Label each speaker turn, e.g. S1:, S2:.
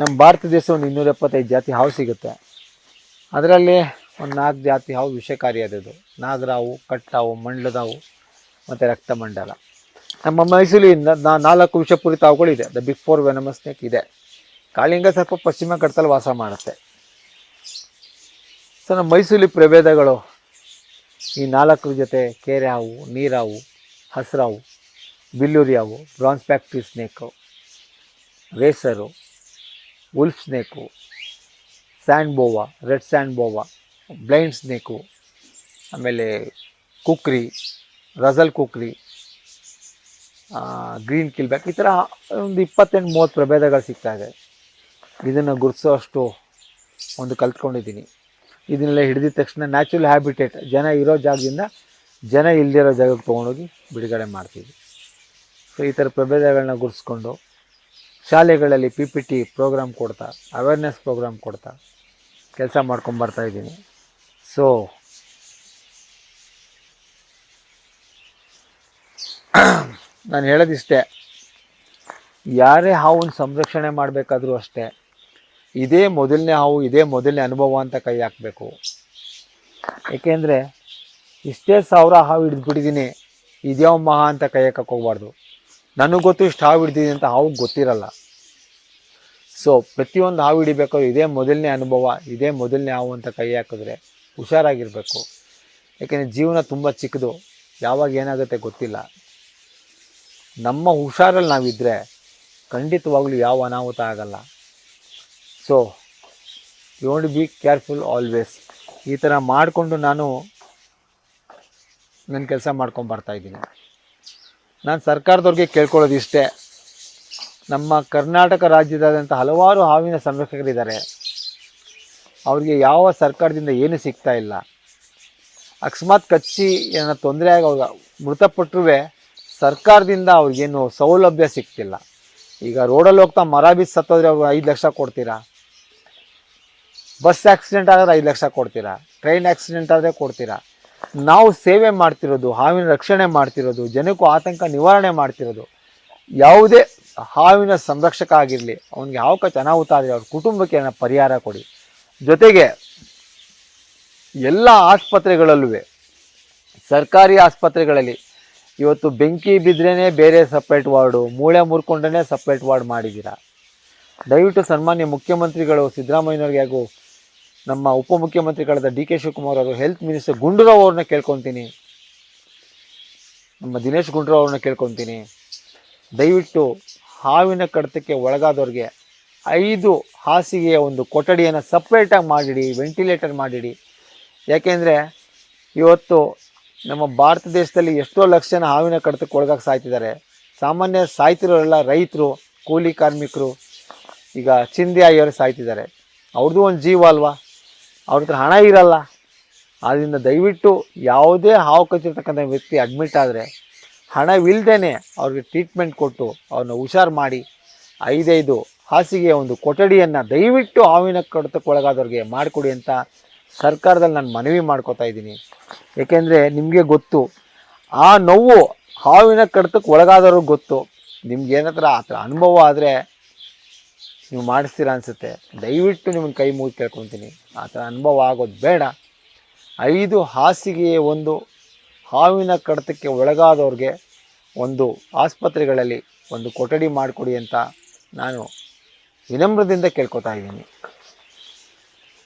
S1: ನಮ್ಮ ಭಾರತ ದೇಶ ಒಂದು ಇನ್ನೂರ ಎಪ್ಪತ್ತೈದು ಜಾತಿ ಹಾವು ಸಿಗುತ್ತೆ. ಅದರಲ್ಲಿ ಒಂದು ನಾಲ್ಕು ಜಾತಿ ಹಾವು ವಿಷಕಾರಿಯಾದದ್ದು ನಾಗರಾವು, ಕಟ್ಟಾವು, ಮಂಡ್ಲದಾವು ಮತ್ತು ರಕ್ತಮಂಡಲ. ನಮ್ಮ ಮೈಸೂರಿನಿಂದ ನಾ ನಾಲ್ಕು ವಿಷಪೂರಿತ ಹಾವುಗಳಿದೆ the big four venomous snake ಇದೆ. ಕಾಳಿಂಗ ಸ್ವಲ್ಪ ಪಶ್ಚಿಮ ಘಟ್ಟದಲ್ಲಿ ವಾಸ ಮಾಡುತ್ತೆ. ಸೊ ನಮ್ಮ ಮೈಸೂರಿ ಪ್ರಭೇದಗಳು ಈ ನಾಲ್ಕರ ಜೊತೆ ಕೆರೆ ಹಾವು, ನೀರಾವು, ಹಸ್ರಾವು, ಬಿಲ್ಲೂರಿ ಹಾವು bronze back tree snake racer wolf snake sand boa red sand boa blind snake ಆಮೇಲೆ ಕುಕ್ರಿ ರಜಲ್ ಕುಕ್ರಿ ಗ್ರೀನ್ ಕಿಲ್ಬ್ಯಾಕ್ ಈ ಥರ ಒಂದು ಇಪ್ಪತ್ತೆಂಟು, ಮೂವತ್ತು ಪ್ರಭೇದಗಳು ಸಿಗ್ತಾ ಇದೆ. ಇದನ್ನು ಗುರುತಿಸೋ ಅಷ್ಟು ಒಂದು ಕಲ್ತ್ಕೊಂಡಿದ್ದೀನಿ. ಇದನ್ನೆಲ್ಲ ಹಿಡಿದ ತಕ್ಷಣ ನ್ಯಾಚುರಲ್ ಹ್ಯಾಬಿಟೇಟ್ ಜನ ಇರೋ ಜಾಗದಿಂದ ಜನ ಇಲ್ಲದಿರೋ ಜಾಗಕ್ಕೆ ತೊಗೊಂಡೋಗಿ ಬಿಡುಗಡೆ ಮಾಡ್ತೀವಿ. ಸೊ ಈ ಥರ ಪ್ರಭೇದಗಳನ್ನ ಗುರುತಿಸ್ಕೊಂಡು ಶಾಲೆಗಳಲ್ಲಿ ಪಿ ಪಿ ಟಿ ಪ್ರೋಗ್ರಾಮ್ ಕೊಡ್ತಾ ಅವೇರ್ನೆಸ್ ಪ್ರೋಗ್ರಾಮ್ ಕೊಡ್ತಾ, ಕೆಲಸ ಮಾಡ್ಕೊಂಬರ್ತಾ ಇದ್ದೀನಿ. ಸೊ ನಾನು ಹೇಳೋದಿಷ್ಟೇ, ಯಾರೇ ಹಾವನ್ನ ಸಂರಕ್ಷಣೆ ಮಾಡಬೇಕಾದ್ರೂ ಅಷ್ಟೇ, ಇದೇ ಮೊದಲನೇ ಹಾವು, ಇದೇ ಮೊದಲನೇ ಅನುಭವ ಅಂತ ಕೈ ಹಾಕಬೇಕು. ಏಕೆಂದರೆ, ಇಷ್ಟೇ ಸಾವಿರ ಹಾವು ಹಿಡಿದ್ಬಿಟ್ಟಿದ್ದೀನಿ ಇದ್ಯಾವ ಮಹಾ ಅಂತ ಕೈ ಹಾಕಕ್ಕೆ ಹೋಗ್ಬಾರ್ದು. ನನಗೆ ಗೊತ್ತು ಇಷ್ಟು ಹಾವು ಹಿಡ್ದಿದೆ ಅಂತ ಹಾವು ಗೊತ್ತಿರಲ್ಲ. ಸೊ ಪ್ರತಿಯೊಂದು ಹಾವು ಹಿಡಿಬೇಕಾದ್ರೂ ಇದೇ ಮೊದಲನೇ ಅನುಭವ, ಇದೇ ಮೊದಲನೇ ಹಾವು ಅಂತ ಕೈ ಹಾಕಿದ್ರೆ ಹುಷಾರಾಗಿರಬೇಕು. ಯಾಕೆಂದರೆ ಜೀವನ ತುಂಬ ಚಿಕ್ಕದು, ಯಾವಾಗ ಏನಾಗುತ್ತೆ ಗೊತ್ತಿಲ್ಲ. ನಮ್ಮ ಹುಷಾರಲ್ಲಿ ನಾವಿದ್ದರೆ ಖಂಡಿತವಾಗ್ಲೂ ಯಾವ ಅನಾಹುತ ಆಗಲ್ಲ. So you want be careful always ಈ ಥರ ಮಾಡಿಕೊಂಡು ನಾನು ನನ್ನ ಕೆಲಸ ಮಾಡ್ಕೊಂಡು ಬರ್ತಾ ಇದ್ದೀನಿ. ನಾನು ಸರ್ಕಾರದವ್ರಿಗೆ ಕೇಳ್ಕೊಳ್ಳೋದು ಇಷ್ಟೇ. ನಮ್ಮ ಕರ್ನಾಟಕ ರಾಜ್ಯದಾದ್ಯಂತ ಹಲವಾರು ಹಾವಿನ ಸಂರಕ್ಷಕರಿದ್ದಾರೆ. ಅವರಿಗೆ ಯಾವ ಸರ್ಕಾರದಿಂದ ಏನು ಸಿಗ್ತಾ ಇಲ್ಲ. ಅಕಸ್ಮಾತ್ ಕಚ್ಚಿ ಏನೋ ತೊಂದರೆ ಆಗಿ ಅವ್ರಿಗೆ ಮೃತಪಟ್ಟರೂ ಸರ್ಕಾರದಿಂದ ಅವ್ರಿಗೇನು ಸೌಲಭ್ಯ ಸಿಗ್ತಿಲ್ಲ. ಈಗ ರೋಡಲ್ಲಿ ಹೋಗ್ತಾ ಮರ ಬಿಸಿ ಸತ್ತೋದ್ರೆ ಅವ್ರು ಐದು ಲಕ್ಷ ಕೊಡ್ತೀರಾ? ಬಸ್ ಆಕ್ಸಿಡೆಂಟ್ ಆದರೆ ಐದು ಲಕ್ಷ ಕೊಡ್ತೀರಾ? ಟ್ರೈನ್ ಆಕ್ಸಿಡೆಂಟ್ ಆದರೆ ಕೊಡ್ತೀರಾ? ನಾವು ಸೇವೆ ಮಾಡ್ತಿರೋದು, ಹಾವಿನ ರಕ್ಷಣೆ ಮಾಡ್ತಿರೋದು, ಜನಕ್ಕೂ ಆತಂಕ ನಿವಾರಣೆ ಮಾಡ್ತಿರೋದು, ಯಾವುದೇ ಹಾವಿನ ಸಂರಕ್ಷಕ ಆಗಿರಲಿ, ಅವನಿಗೆ ಯಾವ ಕಚ್ಚ ಅನಾಹುತ ಆದರೆ ಅವ್ರ ಕುಟುಂಬಕ್ಕೆ ಏನೋ ಪರಿಹಾರ ಕೊಡಿ. ಜೊತೆಗೆ ಎಲ್ಲ ಆಸ್ಪತ್ರೆಗಳಲ್ಲೂ ಸರ್ಕಾರಿ ಆಸ್ಪತ್ರೆಗಳಲ್ಲಿ ಇವತ್ತು ಬೆಂಕಿ ಬಿದ್ರೇ ಬೇರೆ ಸಪ್ರೇಟ್ ವಾರ್ಡು, ಮೂಳೆ ಮುರ್ಕೊಂಡೇ ಸಪ್ರೇಟ್ ವಾರ್ಡ್ ಮಾಡಿದ್ದೀರಾ? ದಯವಿಟ್ಟು ಸನ್ಮಾನ್ಯ ಮುಖ್ಯಮಂತ್ರಿಗಳು, ಸಿದ್ದರಾಮಯ್ಯನವ್ರಿಗೆ ಹಾಗೂ ನಮ್ಮ ಉಪಮುಖ್ಯಮಂತ್ರಿಗಳಾದ ಡಿ ಕೆ ಶಿವಕುಮಾರ್ ಅವರು ಹೆಲ್ತ್ ಮಿನಿಸ್ಟರ್ ಗುಂಡೂರಾವ್ ಅವ್ರನ್ನ ಕೇಳ್ಕೊತೀನಿ. ನಮ್ಮ ದಿನೇಶ್ ಗುಂಡೂರಾವ್ ಅವ್ರನ್ನ ಕೇಳ್ಕೊತೀನಿ. ದಯವಿಟ್ಟು ಹಾವಿನ ಕಡತಕ್ಕೆ ಒಳಗಾದವ್ರಿಗೆ ಐದು ಹಾಸಿಗೆಯ ಒಂದು ಕೊಠಡಿಯನ್ನು ಸಪ್ರೇಟಾಗಿ ಮಾಡಿಡಿ ವೆಂಟಿಲೇಟರ್ ಮಾಡಿಡಿ. ಯಾಕೆಂದರೆ ಇವತ್ತು ನಮ್ಮ ಭಾರತ ದೇಶದಲ್ಲಿ ಎಷ್ಟೋ ಲಕ್ಷ ಜನ ಹಾವಿನ ಕಡತಕ್ಕೆ ಒಳಗಾಗಿ ಸಾಯ್ತಿದ್ದಾರೆ. ಸಾಮಾನ್ಯ ಸಾಯ್ತಿರೋರೆಲ್ಲ ರೈತರು, ಕೂಲಿ ಕಾರ್ಮಿಕರು, ಈಗ ಚಿಂದಿ ಆಗಿಯವರು ಸಾಯ್ತಿದ್ದಾರೆ. ಅವ್ರದ್ದು ಒಂದು ಜೀವ ಅಲ್ವಾ? ಅವ್ರ ಹತ್ರ ಹಣ ಇರಲ್ಲ. ಆದ್ದರಿಂದ ದಯವಿಟ್ಟು ಯಾವುದೇ ಹಾವು ಕಚ್ಚಿರ್ತಕ್ಕಂಥ ವ್ಯಕ್ತಿ ಅಡ್ಮಿಟ್ ಆದರೆ ಹಣವಿಲ್ಲದೇ ಅವ್ರಿಗೆ ಟ್ರೀಟ್ಮೆಂಟ್ ಕೊಟ್ಟು ಅವ್ರನ್ನ ಹುಷಾರು ಮಾಡಿ ಐದೈದು ಹಾಸಿಗೆಯ ಒಂದು ಕೊಠಡಿಯನ್ನು ದಯವಿಟ್ಟು ಹಾವಿನ ಕಡಿತಕ್ಕೆ ಒಳಗಾದವ್ರಿಗೆ ಮಾಡಿಕೊಡಿ ಅಂತ ಸರ್ಕಾರದಲ್ಲಿ ನಾನು ಮನವಿ ಮಾಡ್ಕೋತಾ ಇದ್ದೀನಿ. ಏಕೆಂದರೆ ನಿಮಗೆ ಗೊತ್ತು, ಆ ನೋವು ಹಾವಿನ ಕಡಿತಕ್ಕೆ ಒಳಗಾದವ್ರಿಗೆ ಗೊತ್ತು. ನಿಮ್ಗೆ ಏನತ್ರ ಆ ಥರ ಅನುಭವ ಆದರೆ ನೀವು ಮಾಡಿಸ್ತೀರಾ ಅನಿಸುತ್ತೆ. ದಯವಿಟ್ಟು ನಿಮ್ಮನ್ನು ಕೈ ಮುಗಿ ಕೇಳ್ಕೊತೀನಿ ಆ ಥರ ಅನುಭವ ಆಗೋದು ಬೇಡ. ಐದು ಹಾಸಿಗೆಯ ಒಂದು, ಹಾವಿನ ಕಡತಕ್ಕೆ ಒಳಗಾದವ್ರಿಗೆ ಒಂದು ಆಸ್ಪತ್ರೆಗಳಲ್ಲಿ ಒಂದು ಕೊಠಡಿ ಮಾಡಿಕೊಡಿ ಅಂತ ನಾನು ವಿನಮ್ರದಿಂದ ಕೇಳ್ಕೊತಾ ಇದ್ದೀನಿ.